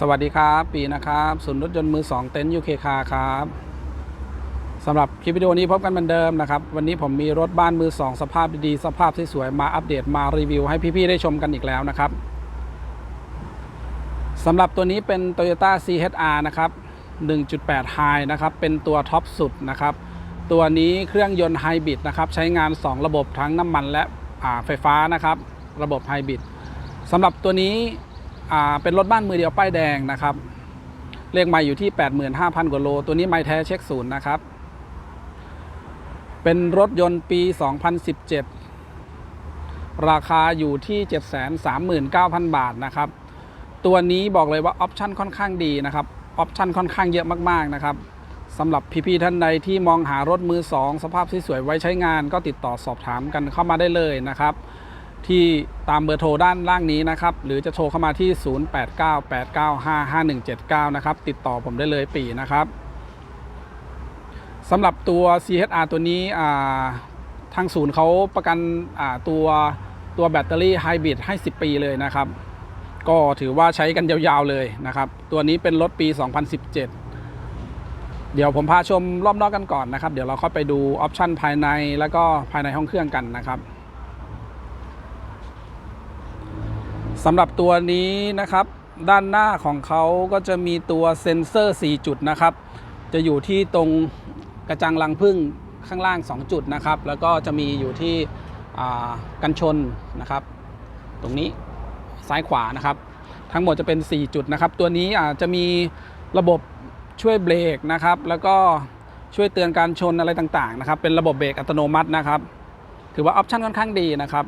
สวัสดีครับ ปีนะครับศูนย์รถยนต์มือ 2 เต็นท์ยูเคคาครับสำหรับคลิปวิดีโอนี้พบกันเหมือนเดิมนะครับ วันนี้ผมมีรถบ้านมือ 2 สภาพดีๆ สภาพสวยๆมาอัปเดตมารีวิวให้พี่ๆ ได้ชมกันอีกแล้วนะครับสำหรับตัวนี้เป็น Toyota CHR นะครับ 1.8 High นะครับ เป็นตัวท็อปสุดนะครับ ตัวนี้เครื่องยนต์ไฮบริดนะครับ ใช้งาน 2 ระบบทั้งน้ำมันและไฟฟ้านะครับ ระบบไฮบริดสำหรับตัวนี้ เป็นรถบ้านมือเดียวป้ายแดงนะครับเลขไมล์อยู่ที่ 85,000 กว่าโล ตัวนี้ไมล์แท้เช็คศูนย์นะครับ เป็นรถยนต์ปี 2017 ราคาอยู่ที่ 739,000 บาทนะครับ ตัวนี้บอกเลยว่าออปชั่นค่อนข้างดีนะครับ ออปชั่นค่อนข้างเยอะมากๆนะครับสำหรับพี่ๆท่านใดที่มองหารถมือ 2 สภาพสวยๆไว้ใช้งาน ก็ติดต่อสอบถามกันเข้ามาได้เลยนะครับ ที่ตามเบอร์โทรด้านล่างนี้นะครับ หรือจะโทรเข้ามาที่ 0898955179 นะครับ ติดต่อผมได้เลยปีนะครับสำหรับตัว CHR ตัวนี้ทางศูนย์เขาประกันตัวตัวแบตเตอรี่ไฮบริดให้ 10 ปีเลยนะครับ ก็ถือว่าใช้กันยาวๆเลยนะครับ ตัวนี้เป็นรถปี 2017 เดี๋ยวผมพาชมรอบนอกกันก่อนนะครับ เดี๋ยวเราเข้าไปดูออปชันภายในแล้วก็ภายในห้องเครื่องกันนะครับ สำหรับตัวนี้นะครับ ด้านหน้าของเขาก็จะมีตัวเซ็นเซอร์ 4 จุดนะครับ จะอยู่ที่ตรงกระจังรังพึ่งข้างล่าง 2 จุดนะครับ แล้วก็จะมีอยู่ที่กันชนนะครับ ตรงนี้ซ้ายขวานะครับ ทั้งหมดจะเป็น 4 จุดนะครับ ตัวนี้อาจจะมีระบบช่วยเบรกนะครับ แล้วก็ช่วยเตือนการชนอะไรต่างๆนะครับ เป็นระบบเบรกอัตโนมัตินะครับ ถือว่าออปชั่นค่อนข้างดีนะครับ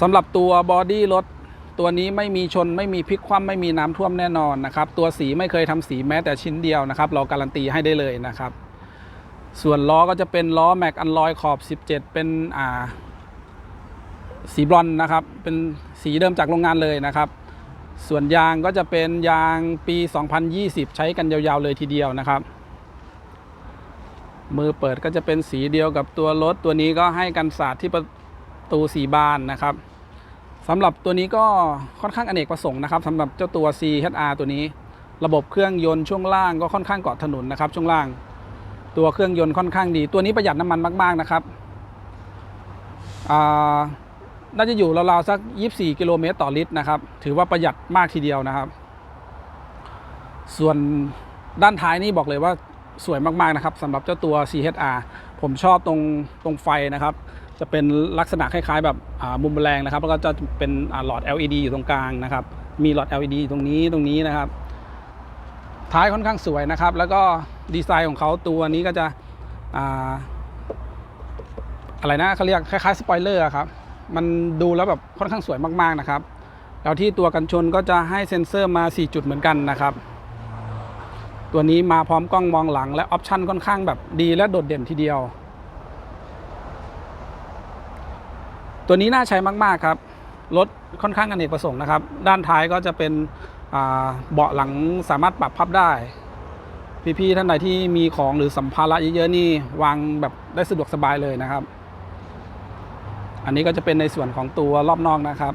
สำหรับตัวบอดี้รถตัวนี้ไม่มีชนไม่มีพลิกคว่ำไม่มีน้ำท่วมแน่นอนนะครับ ตัวสีไม่เคยทำสีแม้แต่ชิ้นเดียวนะครับ เราการันตีให้ได้เลยนะครับ ส่วนล้อก็จะเป็นล้อแม็กอันลอยขอบ 17 เป็นอ่าสีบรอนนะครับ เป็นสีเดิมจากโรงงานเลยนะครับ ส่วนยางก็จะเป็นยางปี 2020 ใช้กันยาวๆเลยทีเดียวนะครับ มือเปิดก็จะเป็นสีเดียวกับตัวรถตัวนี้ก็ให้กันสาดที่ประ ตูสีบานนะครับสำหรับตัวนี้ก็ค่อนข้างอเนกประสงค์นะครับสำหรับเจ้าตัว CHR ตัวนี้ ระบบเครื่องยนต์ช่วงล่างก็ค่อนข้างเกาะถนนนะครับ ช่วงล่าง ตัวเครื่องยนต์ค่อนข้างดี ตัวนี้ประหยัดน้ำมันมาก ๆนะครับน่าจะอยู่ราวๆสัก 24 กิโลเมตรต่อลิตรนะครับ ถือว่าประหยัดมากทีเดียวนะครับ ส่วนด้านท้ายนี่บอกเลยว่าสวยมากๆนะครับสำหรับเจ้าตัว CHR ผมชอบตรงตรงไฟนะครับ จะเป็นลักษณะคล้ายๆ แบบมุมแมลงนะครับ แล้วก็จะเป็นหลอด LED อยู่ตรงกลางนะครับ มีหลอด LED ตรงนี้ตรงนี้นะครับ ท้ายค่อนข้างสวยนะครับ แล้วก็ดีไซน์ของเขาตัวนี้ก็จะอ่าอะไรนะเขาเรียกคล้ายๆสปอยเลอร์ครับ มันดูแล้วแบบค่อนข้างสวยมากๆนะครับ แล้วที่ตัวกันชนก็จะให้เซ็นเซอร์มา 4 จุดเหมือนกันนะครับ ตัวนี้มาพร้อมกล้องมองหลังและออปชันค่อนข้างแบบดีและโดดเด่นทีเดียว ตัวนี้น่าใช้มาก ๆ ครับ รถค่อนข้างอเนกประสงค์นะครับ ด้านท้ายก็จะเป็นเบาะหลังสามารถปรับพับได้ พี่ๆท่านใดที่มีของหรือสัมภาระเยอะๆนี่วางแบบได้สะดวกสบายเลยนะครับ อันนี้ก็จะเป็นในส่วนของตัวรอบนอกนะครับ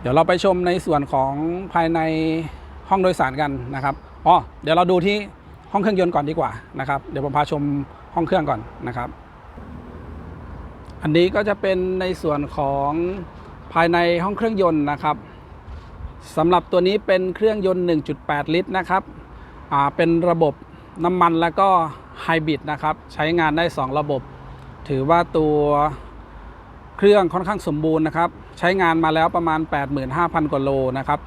เดี๋ยวเราไปชมในส่วนของภายในห้องโดยสารกันนะครับอ๋อเดี๋ยวเราดูที่ ห้องเครื่องยนต์ก่อนดีกว่านะครับเดี๋ยวผมพาชมห้องเครื่องก่อนนะครับ อันนี้ก็จะเป็นในส่วนของภายในห้องเครื่องยนต์นะครับสำหรับตัวนี้เป็นเครื่องยนต์ 1.8 ลิตรนะครับเป็นระบบน้ำมันแล้วก็ไฮบริดนะครับใช้งานได้ 2 ระบบ ถือว่าตัวเครื่องค่อนข้างสมบูรณ์นะครับ ใช้งานมาแล้วประมาณ 85,000 กว่าโลนะครับ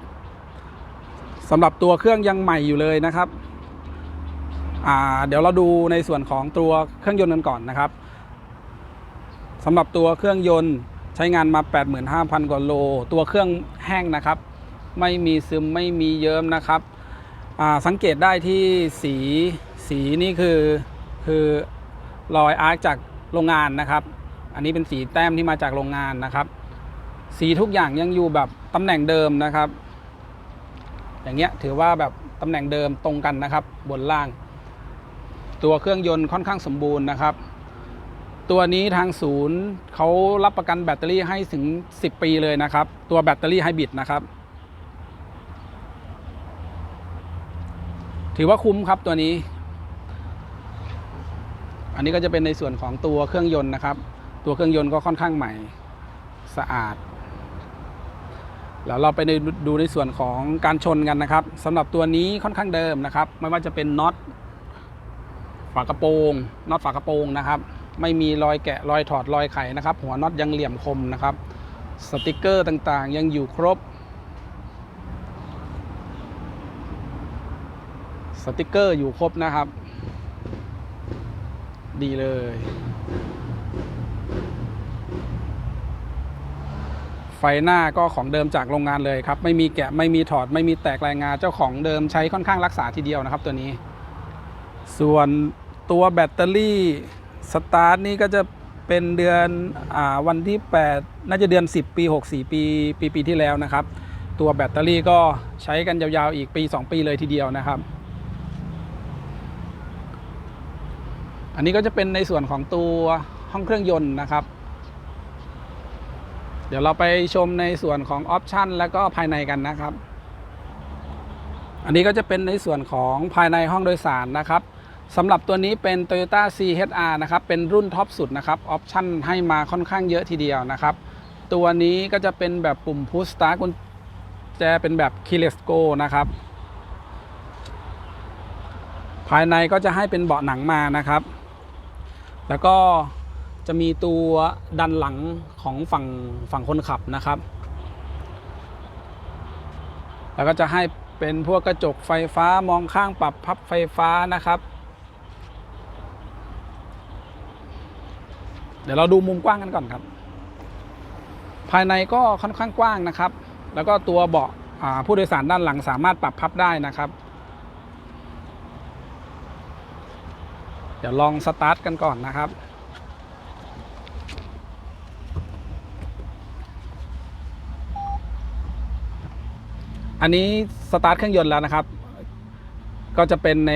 สำหรับตัวเครื่องยังใหม่อยู่เลยนะครับ เดี๋ยวเราดูในส่วนของตัวเครื่องยนต์กันก่อนนะครับสำหรับตัวเครื่องยนต์ใช้งานมา 85,000 กว่าโล ตัวเครื่องแห้งนะครับ ไม่มีซึมไม่มีเยิ้มนะครับสังเกตได้ที่สีสีนี่คือคือรอยอาร์คจากโรงงานนะครับ อันนี้เป็นสีแต้มที่มาจากโรงงานนะครับ สีทุกอย่างยังอยู่แบบตำแหน่งเดิมนะครับ อย่างเงี้ยถือว่าแบบตำแหน่งเดิมตรงกันนะครับ บนล่าง ตัวเครื่องยนต์ค่อนข้างสมบูรณ์นะครับ ตัวนี้ทางศูนย์เขารับประกันแบตเตอรี่ให้ถึง 10 ปีเลยนะครับ ตัวแบตเตอรี่ไฮบริดนะครับ ถือว่าคุ้มครับตัวนี้ อันนี้ก็จะเป็นในส่วนของตัวเครื่องยนต์นะครับ ตัวเครื่องยนต์ก็ค่อนข้างใหม่สะอาดแล้วเราไปดูในส่วนของการชนกันนะครับสำหรับตัวนี้ค่อนข้างเดิมนะครับ ไม่ว่าจะเป็นน็อต ฝากระโปรงน็อตฝากระโปรงนะครับ ไม่มีรอยแกะรอยถอดรอยไขนะครับ หัวน็อตยังเหลี่ยมคมนะครับ สติกเกอร์ต่างๆ ยังอยู่ครบ สติกเกอร์อยู่ครบนะครับ ดีเลยไฟหน้าก็ของเดิมจากโรงงานเลยครับ ไม่มีแกะไม่มีถอดไม่มีแตกรายงานเจ้าของเดิมใช้ค่อนข้างรักษาทีเดียวนะครับตัวนี้ ส่วน ตัวแบตเตอรี่สตาร์ทนี่ก็จะเป็นเดือนอวันที่ 8 น่าจะเดือน 10 ปี 64 ปี ปีปีที่แล้วนะครับ ตัวแบตเตอรี่ก็ใช้กันยาวๆอีกปี 2 ปีเลยทีเดียวนะครับ อันนี้ก็จะเป็นในส่วนของตัวห้องเครื่องยนต์นะครับ เดี๋ยวเราไปชมในส่วนของออปชันแล้วก็ภายในกันนะครับ อันนี้ก็จะเป็นในส่วนของภายในห้องโดยสารนะครับ สำหรับตัวนี้เป็น Toyota CHR นะครับเป็นรุ่นท็อปสุดนะครับออปชั่นให้มาค่อนข้างเยอะทีเดียวนะครับ ตัวนี้ก็จะเป็นแบบปุ่ม Push Start กุญแจเป็นแบบ Keyless Go นะครับ ภายในก็จะให้เป็นเบาะหนังมานะครับ แล้วก็จะมีตัวดันหลังของฝั่งฝั่งคนขับนะครับ แล้วก็จะให้เป็นพวกกระจกไฟฟ้ามองข้างปรับพับไฟฟ้านะครับ เดี๋ยวเราดูมุมกว้างกันก่อนครับ ภายในก็ค่อนข้างกว้างนะครับ แล้วก็ตัวเบาะผู้โดยสารด้านหลังสามารถปรับพับได้นะครับ เดี๋ยวลองสตาร์ทกันก่อนนะครับอันนี้สตาร์ทเครื่องยนต์แล้วนะครับ ก็จะเป็นใน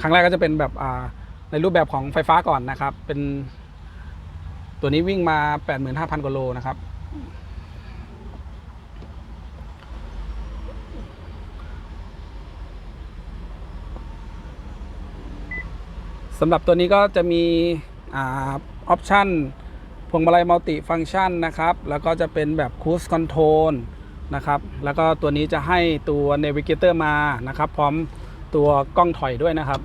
ครั้งแรกก็จะเป็นแบบอ่า ในรูปแบบของไฟฟ้าก่อนนะครับ เป็นตัวนี้วิ่งมา 85,000กว่าโลนะครับ สำหรับตัวนี้ก็จะมีออปชันพวงมาลัยมัลติฟัง c t ชันนะครับ แล้วก็จะเป็นแบบคูสคอนโทรลนะครับ แล้วก็ตัวนี้จะให้ตัว Navigator มานะครับ พร้อมตัวกล้องถอยด้วยนะครับ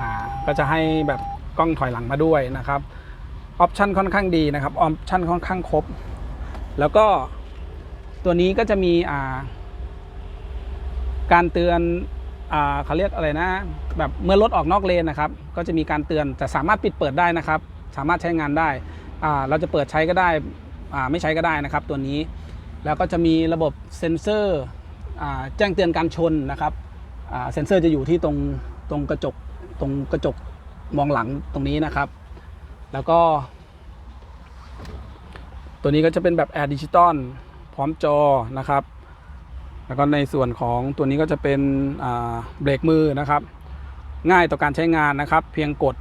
อ่า ก็จะให้แบบกล้องถอยหลังมาด้วยนะครับออปชันค่อนข้างดีนะครับออปชันค่อนข้างครบ แล้วก็ตัวนี้ก็จะมีอ่าการเตือนอเขาเรียกอะไรนะแบบเมื่อรถออกนอกเลนนะครับ ก็จะมีการเตือนแต่สามารถปิดเปิดได้นะครับ สามารถใช้งานได้ เราจะเปิดใช้ก็ได้ไม่ใช้ก็ได้นะครับ ตัวนี้แล้วก็จะมีระบบเซ็นเซอร์แจ้งเตือนการชนนะครับเซ็นเซอร์จะอยู่ที่ตรงตรงกระจก ตรงกระจกมองหลังตรงนี้นะครับ แล้วก็ ตัวนี้ก็จะเป็นแบบแอร์ดิจิตอลพร้อมจอนะครับ แล้วก็ในส่วนของตัวนี้ก็จะเป็นเบรกมือนะครับ ง่ายต่อการใช้งานนะครับ เพียงกด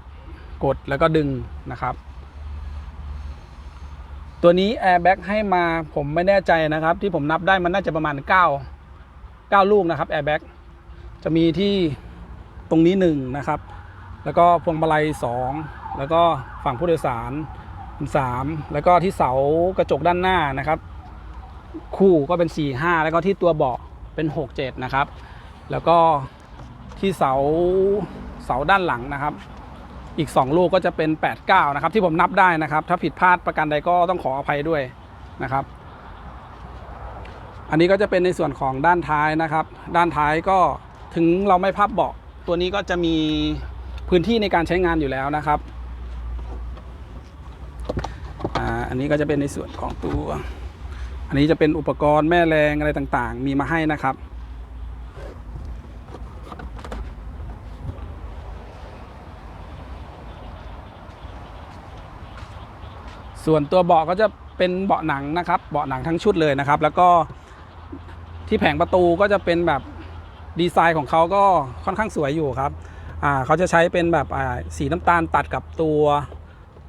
กดแล้วก็ดึงนะครับตัวนี้ Airbag ให้มาผมไม่แน่ใจนะครับ ที่ผมนับได้มันน่าจะประมาณ 9 9 ลูกนะครับ Airbag จะมีที่ ตรงนี้1นะครับ แล้วก็พวงมาลัย 2 แล้วก็ฝั่งผู้โดยสาร3แล้วก็ที่เสากระจกด้านหน้านะครับ คู่ก็เป็น 4 5 แล้วก็ที่ตัวเบาะเป็น 6 7 นะครับ แล้วก็ที่เสาเสาด้านหลังนะครับ อีก 2 ลูกก็จะเป็น 8 9 นะครับ ที่ผมนับได้นะครับ ถ้าผิดพลาดประการใดก็ต้องขออภัยด้วยนะครับ อันนี้ก็จะเป็นในส่วนของด้านท้ายนะครับ ด้านท้ายก็ถึงเราไม่พับเบาะ ตัวนี้ก็จะมีพื้นที่ในการใช้งานอยู่แล้วนะครับอันนี้ก็จะเป็นในส่วนของตัว อันนี้จะเป็นอุปกรณ์แม่แรงอะไรต่างๆ มีมาให้นะครับส่วนตัวเบาะก็จะเป็นเบาะหนังนะครับ เบาะหนังทั้งชุดเลยนะครับ แล้วก็ที่แผงประตูก็จะเป็นแบบ ดีไซน์ของเขาก็ค่อนข้างสวยอยู่ครับอ่าเขาจะใช้เป็นแบบสีน้ำตาลตัดกับตัว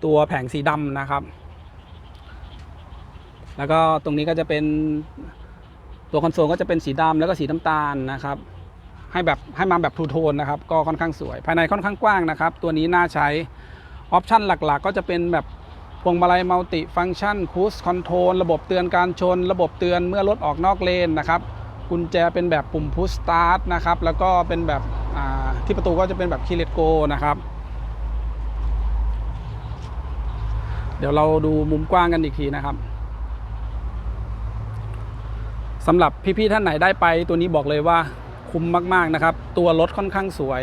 ตัวแผงสีดำนะครับ แล้วก็ตรงนี้ก็จะเป็นตัวคอนโซลก็จะเป็นสีดำแล้วก็สีน้ำตาลนะครับ ให้แบบให้มาแบบทูโทนนะครับ ก็ค่อนข้างสวย ภายในค่อนข้างกว้างนะครับ ตัวนี้น่าใช้ออปชั่นหลักๆ ก็จะเป็นแบบพวงมาลัยมัลติฟัง c t ชันคูสคอนโทรลระบบเตือนการชน ระบบเตือนเมื่อรถออกนอกเลนนะครับ กุญแจเป็นแบบปุ่มพุชสตาร์ทนะครับ แล้วก็เป็นแบบที่ประตูก็จะเป็นแบบคีเลตโกนะครับ เดี๋ยวเราดูมุมกว้างกันอีกทีนะครับสำหรับพี่ๆท่านไหนได้ไปตัวนี้บอกเลยว่าคุ้มมากๆนะครับ ตัวรถค่อนข้างสวย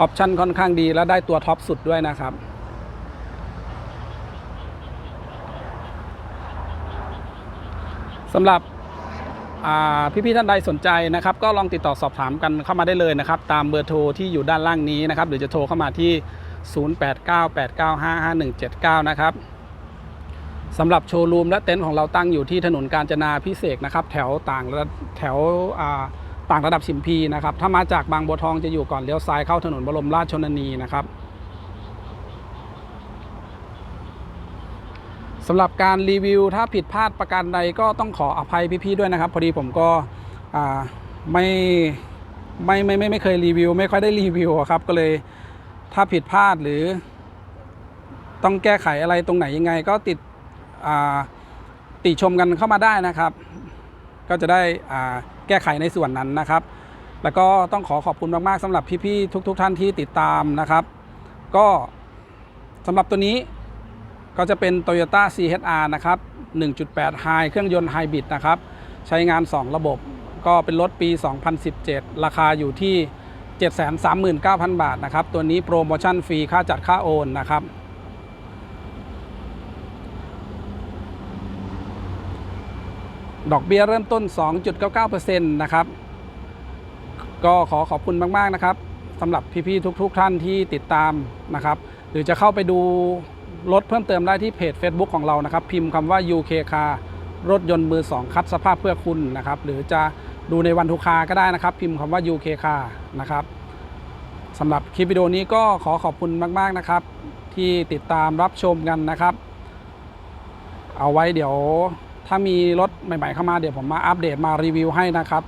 ออปชันค่อนข้างดีและได้ตัวท็อปสุดด้วยนะครับสำหรับ พี่ๆท่านใดสนใจนะครับ ก็ลองติดต่อสอบถามกันเข้ามาได้เลยนะครับ ตามเบอร์โทรที่อยู่ด้านล่างนี้นะครับ หรือจะโทรเข้ามาที่ 0898955179 นะครับสำหรับโชว์รูมและเต็นท์ของเราตั้งอยู่ที่ถนนกาญจนาพิเศษนะครับ แถวต่างระแถวต่างระดับชิมพีนะครับ ถ้ามาจากบางบัวทองจะอยู่ก่อนเลี้ยวซ้ายเข้าถนนบรมราชชนนีนะครับ สำหรับการรีวิวถ้าผิดพลาดประการใดก็ต้องขออภัยพี่ๆด้วยนะครับ พอดีผมก็ไม่ไม่ไม่ไม่ไม่เคยรีวิว ไม่ค่อยได้รีวิวครับ ก็เลยถ้าผิดพลาดหรือ ต้องแก้ไขอะไรตรงไหนยังไง ก็ติดติชมกันเข้ามาได้นะครับ ก็จะได้แก้ไขในส่วนนั้นนะครับ แล้วก็ต้องขอขอบคุณมากๆสำหรับพี่ๆทุก ๆ ท่านที่ติดตามนะครับ ก็สำหรับตัวนี้ ก็จะเป็น Toyota CHR นะครับ 1.8 High เครื่องยนต์ไฮบริดนะครับ ใช้งาน 2 ระบบ ก็เป็นรถปี 2017 ราคาอยู่ที่ 739,000 บาทนะครับ ตัวนี้โปรโมชั่นฟรีค่าจัดค่าโอนนะครับดอกเบี้ยเริ่มต้น 2.99%นะครับ ก็ขอขอบคุณมาก ๆ นะครับสำหรับพี่ ๆ ทุก ๆ ท่านที่ติดตามนะครับ หรือจะเข้าไปดู รถเพิ่มเติมได้ที่เพจ Facebook ของเรานะครับ พิมพ์คำว่า UK Car รถยนต์มือ 2 คัดสภาพเพื่อคุณนะครับ หรือจะดูในวันทุกคาก็ได้นะครับ พิมพ์คำว่า UK Car นะครับสำหรับคลิปวิดีโอนี้ก็ขอขอบคุณมาก ๆ นะครับ ที่ติดตามรับชมกันนะครับ เอาไว้เดี๋ยวถ้ามีรถใหม่ ๆ เข้ามาเดี๋ยวผมมาอัปเดตมารีวิวให้นะครับ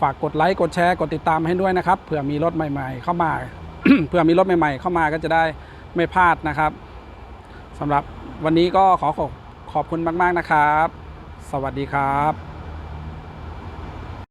ฝากกดไลค์กดแชร์กดติดตามให้ด้วยนะครับเผื่อมีรถใหม่ ๆ เข้ามาเผื่อมีรถใหม่ ๆ เข้ามาก็จะได้ไม่พลาดนะครับ สำหรับวันนี้ก็ขอขอบขอบคุณมาก ๆ นะครับ สวัสดีครับ